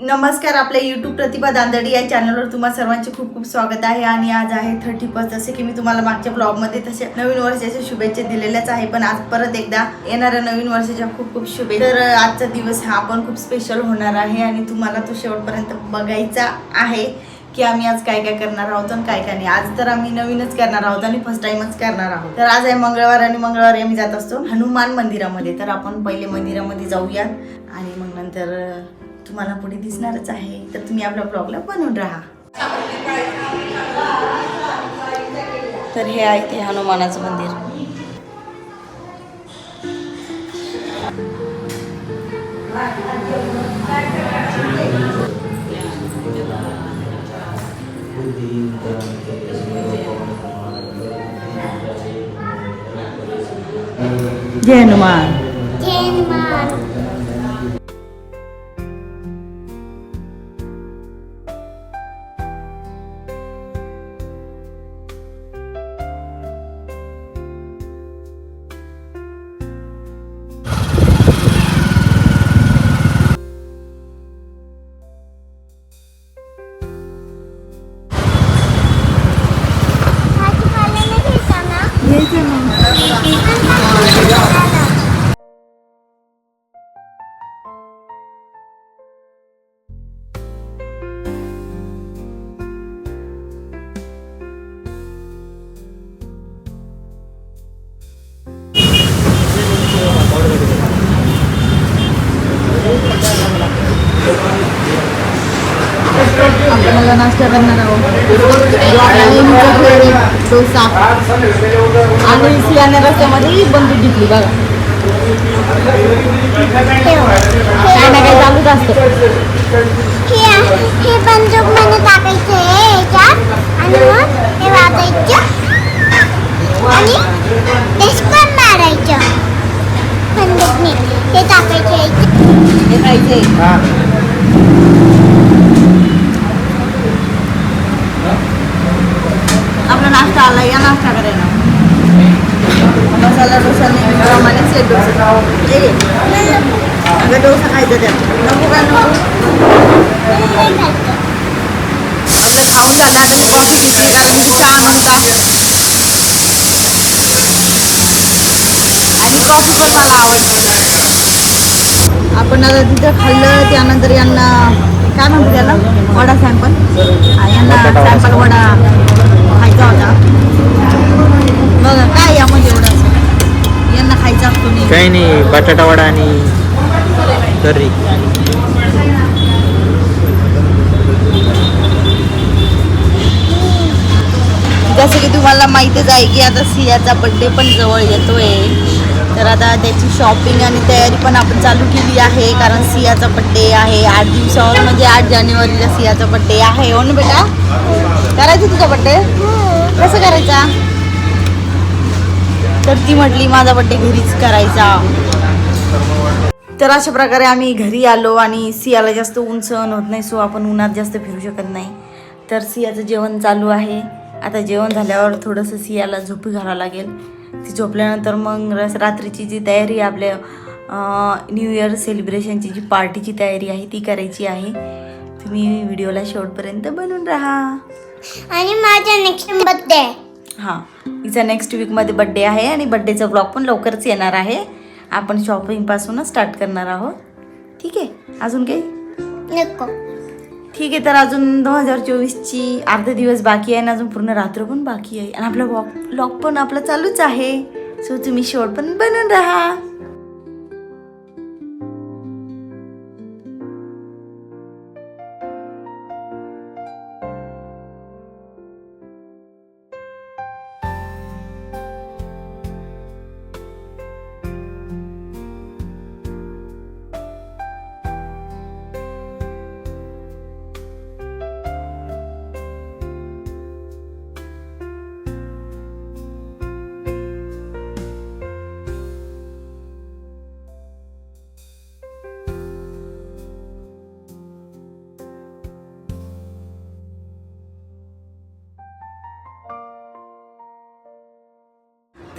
नमस्कार आपल्या यूट्यूब प्रतिभा दांदडी या चॅनलवर तुम्हाला सर्वांचे खूप खूप स्वागत आहे. आणि आज आहे थर्टी फर्स्ट जसे की मी तुम्हाला मागच्या ब्लॉगमध्ये तसे नवीन वर्षाच्या शुभेच्छा दिलेल्याच आहे. पण आज परत एकदा येणाऱ्या नवीन वर्षाच्या खूप खूप शुभेच्छा. तर आजचा दिवस हा पण खूप स्पेशल होणार आहे आणि तुम्हाला तो शेवटपर्यंत बघायचा आहे की आम्ही आज काय काय करणार आहोत आणि काय काय नाही. आज तर आम्ही नवीनच करणार आहोत आणि फर्स्ट टाइमच करणार आहोत. तर आज आहे मंगळवार आणि मंगळवारी आम्ही जात असतो हनुमान मंदिरामध्ये. तर आपण पहिले मंदिरामध्ये जाऊया आणि मग नंतर तुम्हाला पुढे दिसणारच आहे. तर तुम्ही आपल्या ब्लॉगला बनवून राहा. तर हे आहे ते हनुमानाचं मंदिर. जय हनुमान. करणार आहोत. डोसा. आणि सियाने रस्त्यामध्ये बंदूक घेतली बघा. काय ना काय चालूच असतं हे बंदूकमध्ये टाकायचं आहे याच्यात आणि मग हे वाजायचं आणि तेच पण मारायचं बंदूकने हे टाकायचं याच्यात. हे खायचंय आपला नाश्ता आला या नाश्ता करायला मसाला डोसा नेहमीप्रमाणे सेट अगं डोसा खायचा त्यात नको खाऊन झालं आता मी कॉफी घेतली कारण की चहा नव्हता आणि कॉफी पण मला आवडते आपण आता तिथं खाल्लं त्यानंतर यांना काय म्हणतो त्याला? वडा सॅम्पल यांना सॅम्पल वडा खायचा होता. बघा काय यामध्ये एवढं? काही नाही बटाटा वडा आणि करी जसं की तुम्हाला माहीतच आहे की आता सियाचा बड्डे पण जवळ येतोय. तर आता त्याची शॉपिंग आणि तयारी पण आपण चालू केली आहे कारण सियाचा बड्डे आहे. आठ दिवसावर म्हणजे आठ जानेवारीला सियाचा बड्डे आहे. हो ना बेटा? करायचं तुझा बड्डे कसं करायचा? तर ती म्हटली माझा बड्डे घरीच करायचा. तर अशा प्रकारे आम्ही घरी आलो आणि सियाला जास्त ऊन सहन होत नाही सो आपण उन्हात जास्त फिरू शकत नाही. तर सियाचं जेवण चालू आहे. आता जेवण झाल्यावर थोडंसं सियाला झोपी घालावं लागेल. ती झोपल्यानंतर मग रस रात्रीची जी तयारी आपल्या न्यू इयर सेलिब्रेशनची जी पार्टीची तयारी आहे ती करायची आहे. तुम्ही व्हिडिओला शेवटपर्यंत बनून राहा. आणि माझा नेक्स्ट बर्थडे हां. हिचा नेक्स्ट वीकमध्ये बड्डे आहे आणि बड्डेचा ब्लॉग पण लवकरच येणार आहे. आपण शॉपिंगपासूनच स्टार्ट करणार आहोत. ठीक आहे? अजून काही? नको. ठीक आहे तर अजून दोन हजार चोवीसची अर्धा दिवस बाकी आहे आणि अजून पूर्ण रात्र पण बाकी आहे. आणि आपला वॉक ब्लॉग पण आपला चालूच आहे. सो तुम्ही शेवट पण बनून राहा.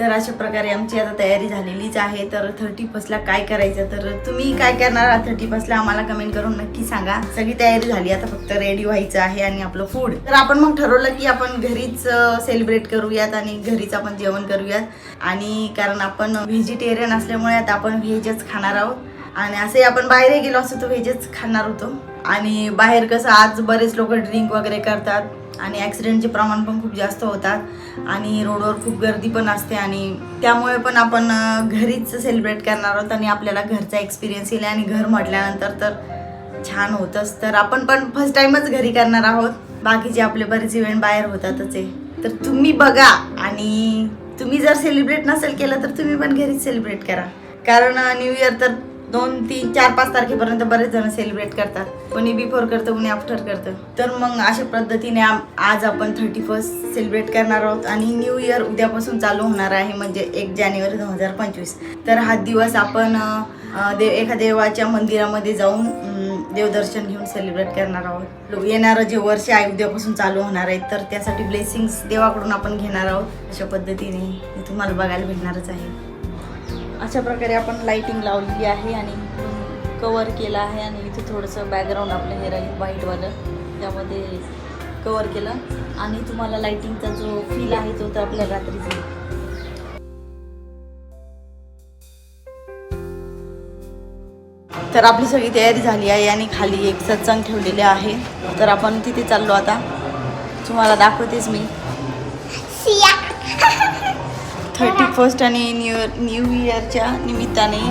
तर अशा प्रकारे आमची आता तयारी झालेलीच आहे. तर थर्टी फर्स्टला काय करायचं? तर तुम्ही काय करणार आहात थर्टी फर्स्टला आम्हाला कमेंट करून नक्की सांगा. सगळी तयारी झाली. आता फक्त रेडी व्हायचं आहे आणि आपलं फूड तर आपण मग ठरवलं की आपण घरीच सेलिब्रेट करूयात आणि घरीच आपण जेवण करूयात. आणि कारण आपण व्हेजिटेरियन असल्यामुळे आता आपण व्हेजच खाणार आहोत. आणि असे आपण बाहेर गेलो असतो तर व्हेजच खाणार होतो. आणि बाहेर कसं आज बरेच लोक ड्रिंक वगैरे करतात. आणि ॲक्सिडेंटचे प्रमाण पण खूप जास्त होतात. आणि रोडवर खूप गर्दी पण असते आणि त्यामुळे पण आपण घरीच सेलिब्रेट करणार आहोत आणि आपल्याला घरचा एक्सपिरियन्स येईल आणि घर म्हटल्यानंतर तर छान होतंच. तर आपण पण फर्स्ट टाइमच घरी करणार आहोत. बाकीचे आपले बरेच इव्हेंट बाहेर होतातच आहे. तर तुम्ही बघा आणि तुम्ही जर सेलिब्रेट नसेल केलं तर तुम्ही पण घरीच सेलिब्रेट करा. कारण न्यू इयर तर दोन तीन चार पाच तारखेपर्यंत बरेच जण सेलिब्रेट करतात. कोणी बिफोर करतं कोणी आफ्टर करतं. तर मग अशा पद्धतीने आज आपण थर्टी फर्स्ट सेलिब्रेट करणार आहोत आणि न्यू इयर उद्यापासून चालू होणार आहे म्हणजे एक जानेवारी दोन हजार पंचवीस. तर हा दिवस आपण दे देव एका देवाच्या मंदिरामध्ये जाऊन देवदर्शन घेऊन सेलिब्रेट करणार आहोत. येणारं जे वर्ष आहे उद्यापासून चालू होणार आहे तर त्यासाठी ब्लेसिंग्स देवाकडून आपण घेणार आहोत. अशा पद्धतीने तुम्हाला बघायला भेटणारच आहे. अशा प्रकारे आपण लाइटिंग लावलेली आहे आणि कवर केलं आहे आणि इथे थोडंसं बॅकग्राऊंड आपलं हे राहील व्हाईटवालं त्यामध्ये कवर केलं. आणि तुम्हाला लाइटिंगचा जो फील आहे तो तर आपल्या रात्रीचा. तर आपली सगळी तयारी झाली आहे आणि खाली एक सत्संग ठेवलेले आहे. तर आपण तिथे चाललो आता. तुम्हाला दाखवतेच मी. थर्टी फ़र्स्ट आणि न्यू इयर न्यू इयरच्या निमित्ताने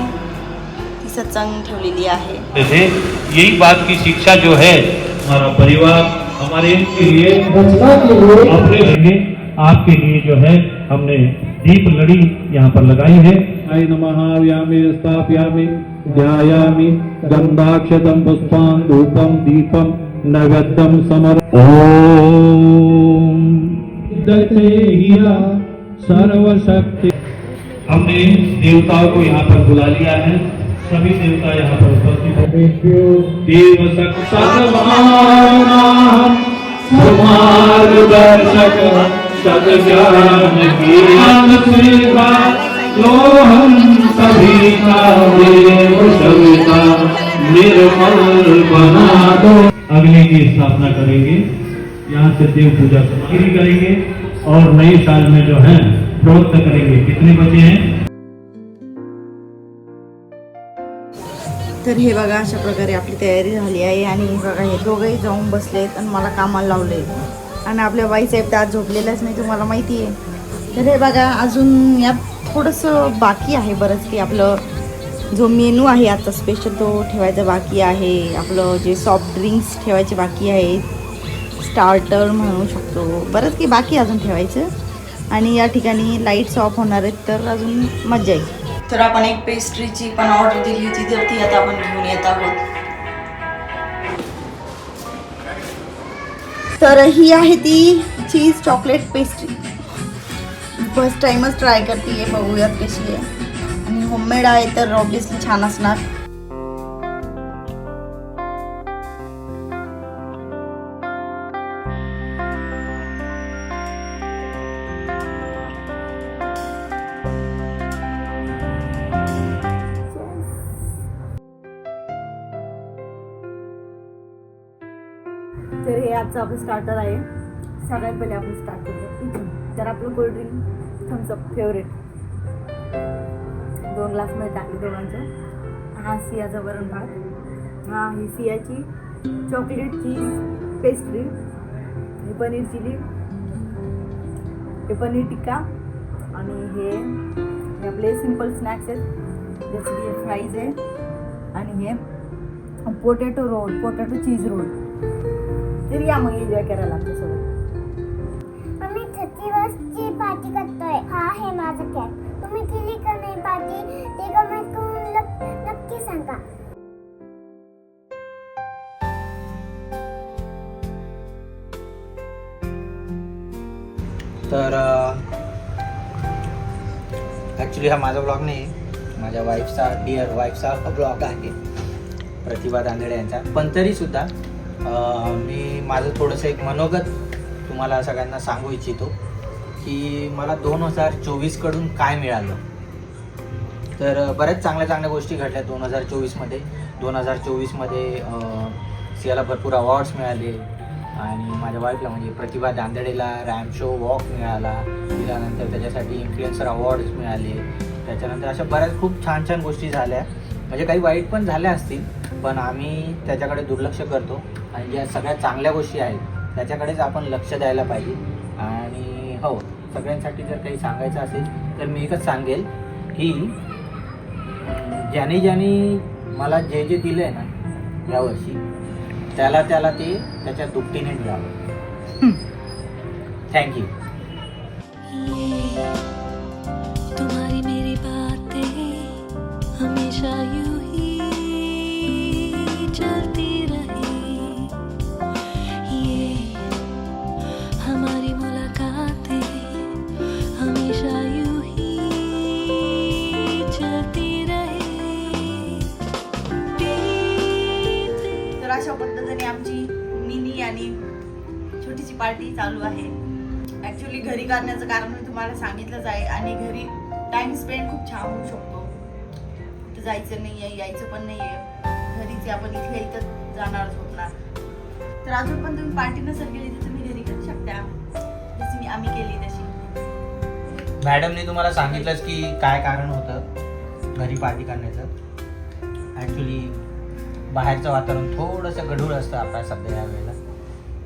ही सत्संग ठेवलेली आहे. यही बात की शिक्षा जो है हमारा परिवार हमारे के लिए अपने लिए आपके लिए जो है हमने दीप लड़ी यहाँ पर लगाई है। आय नमः व्यामि स्थापयामि ध्यायामि गंधाक्षतम पुष्पां धूपम दीपम नैवेद्यम समर ओम। सर्वशक्ति। हमने देवताओं को यहाँ पर बुला लिया है। सभी देवता यहाँ पर उपस्थित है। देव हम सभी का देव सविता निर्मल बना दो। अगले की स्थापना करेंगे। यहाँ से देव पूजा करेंगे। और नए साल में जो है प्रवृत्त करेंगे। कितने बचे हैं? तर हे बघा अशा प्रकारे आपली तयारी झाली आहे आणि बघा हे दोघंही जाऊन बसलेत आणि मला कामाला लावले आणि आपल्या बाईसाहेब तर आज झोपलेलंच नाही तुम्हाला माहिती आहे. तर हे बघा अजून यात थोडंसं बाकी आहे बरंच की आपलं जो मेनू आहे आता स्पेशल तो ठेवायचा बाकी आहे. आपलं जे सॉफ्ट ड्रिंक्स ठेवायचे बाकी आहेत. स्टार्टर म्हणू शकतो. बरंच की बाकी अजून ठेवायचं. आणि या ठिकाणी लाईट्स ऑफ होणार आहेत तर अजून मजा येईल. तर आपण एक पेस्ट्रीची पण ऑर्डर दिली होती तर ती आता आपण घेऊन येत आहोत. तर ही आहे ती चीज चॉकलेट पेस्ट्री फर्स्ट टाइमच ट्राय करते बघूयात कशी आहे. आणि होममेड आहे तर ऑब्विसली छान असणार. आजचं आपलं स्टार्टर आहे. सगळ्यात पहिले आपण स्टार्ट करूया. इथून. तर आपलं कोल्ड्रिंक थम्सअप फेवरेट दोन ग्लासमध्ये टाकले दोघांचं. हा सियाचा वरण भात. हा ही सियाची चॉकलेट चीज पेस्ट्री हे पनीर चिली. हे पनीर टिक्का. आणि हे हे आपले सिंपल स्नॅक्स आहेत. जसं की हे फ्राईज आहे. आणि हे potato roll potato cheese roll तर या मग एन्जॉय करायला आमच्यासोबत आम्ही थर्टी पार्टी करतोय. हा आहे माझा कॅट तुम्ही केली का नाही पार्टी ते कमेंट करून नक- नक्की सांगा. तर ॲक्च्युली हा माझा ब्लॉग नाही. माझ्या वाईफचा डिअर वाईफचा ब्लॉग आहे. प्रतिभा दांदडे यांचा. पण तरीसुद्धा मी माझं थोडंसं एक मनोगत तुम्हाला सगळ्यांना सांगू इच्छितो की मला दोन हजार चोवीसकडून काय मिळालं? तर बऱ्याच चांगल्या चांगल्या गोष्टी घडल्या दोन हजार चोवीसमध्ये दोन हजार चोवीसमध्ये सियाला भरपूर अवॉर्ड्स मिळाले आणि माझ्या वाईफला म्हणजे प्रतिभा दांदडेला रॅम शो वॉक मिळाला. त्यानंतर त्याच्यासाठी इन्फ्लुएन्सर अवॉर्ड्स मिळाले. त्याच्यानंतर अशा बऱ्याच खूप छान छान गोष्टी झाल्या. म्हणजे काही वाईट पण झाल्या असतील पण आम्ही त्याच्याकडे दुर्लक्ष करतो. आणि ज्या सगळ्या चांगल्या गोष्टी आहेत त्याच्याकडेच आपण लक्ष द्यायला पाहिजे. आणि हो सगळ्यांसाठी जर काही सांगायचं असेल तर मी एकच सांगेल की ज्याने ज्याने मला जे जे दिलं आहे ना यावर्षी त्याला त्याला ते त्याच्या दुपटीने मिळावं. थँक्यू छोटीशी चालू आहे. ऍक्च्युली घरी करण्याचं कारण मी तुम्हाला सांगितलंच आहे आणि घरी टाइम स्पेंड खूप छान होऊ शकतो. कुठं जायचं नाही आहे यायचं पण नाही आहे घरीच आपण इथे इथं जाणारच होत ना तर अजून पण तुम्ही पार्टी नसेल केली तर तुम्ही घरी करू शकता. जशी मी आम्ही केली तशी. मॅडमने तुम्हाला सांगितलंच की काय कारण होतं घरी पार्टी करण्याचं. ॲक्च्युली बाहेरचं वातावरण थोडंसं गढूळ असतं आपल्या सध्या या वेळेला.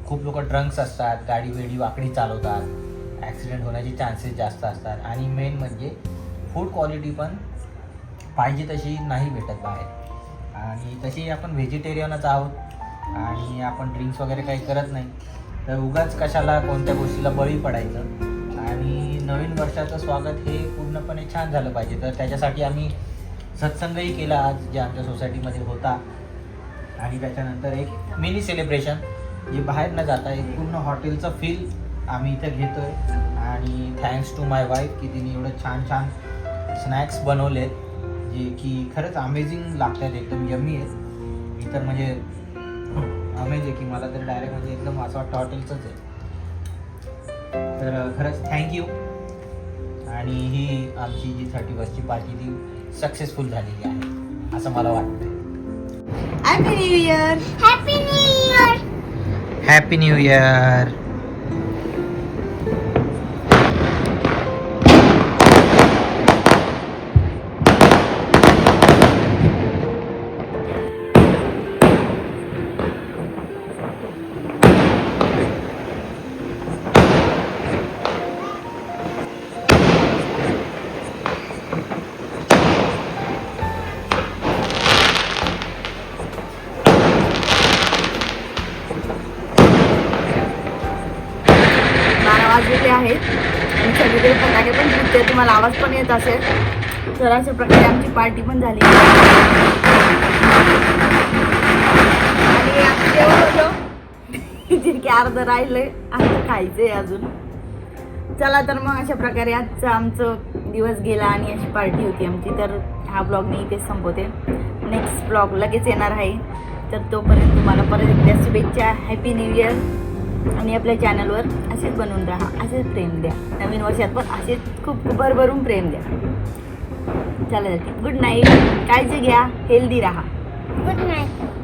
खूप लोक ड्रंक्स असतात गाडी वेडी वाकडी चालवतात ॲक्सिडेंट होण्याचे चान्सेस जास्त असतात आणि मेन म्हणजे फूड क्वालिटी पण पाहिजे तशी नाही भेटत बाहेर. आणि तशी आपण व्हेजिटेरियनच आहोत आणि आपण ड्रिंक्स वगैरे काही करत नाही तर उगाच कशाला कोणत्या गोष्टीला बळी पडायचं? आणि नवीन वर्षाचं स्वागत हे पूर्णपणे छान झालं पाहिजे. तर त्याच्यासाठी आम्ही सत्संगही केला आज जे आमच्या सोसायटीमध्ये होता. आणि त्याच्यानंतर एक मिनी सेलिब्रेशन जे बाहेर न जाता एक पूर्ण हॉटेलचं फील आम्ही इथं घेतोय. आणि थँक्स टू माय वाईफ की तिने एवढं छान छान स्नॅक्स बनवलेत जे की खरंच अमेझिंग लागतात एकदम यमी आहेत. मी तर म्हणजे अमेज आहे की मला तर डायरेक्ट म्हणजे एकदम असं वाटतं हॉटेलचंच आहे. तर खरंच थँक्यू आणि ही आमची जी थर्टी फर्स्टची पार्टी ती सक्सेसफुल झालेली आहे असं मला वाटतं happy new year happy new year happy new आहेत. आणि सगळीकडे फटाके पण फुटते तुम्हाला आवाज पण येत असेल. तर अशा प्रकारे आमची पार्टी पण झाली. आणि आता जेवण होतं. जे की अर्ध राहिलंय. अर्ध खायचंय अजून. चला तर मग अशा प्रकारे आजचं आमचं दिवस गेला आणि अशी पार्टी होती आमची. तर हा ब्लॉग मी इथेच संपवते. नेक्स्ट ब्लॉग लगेच येणार आहे. तर तोपर्यंत तुम्हाला परत एकदा शुभेच्छा. हॅपी न्यू इयर आणि आपल्या चॅनलवर असेच बनवून राहा असेच प्रेम द्या. नवीन वर्षात पण असेच खूप भरभरून प्रेम द्या. चला गुड नाईट काळजी घ्या. हेल्दी राहा. Good night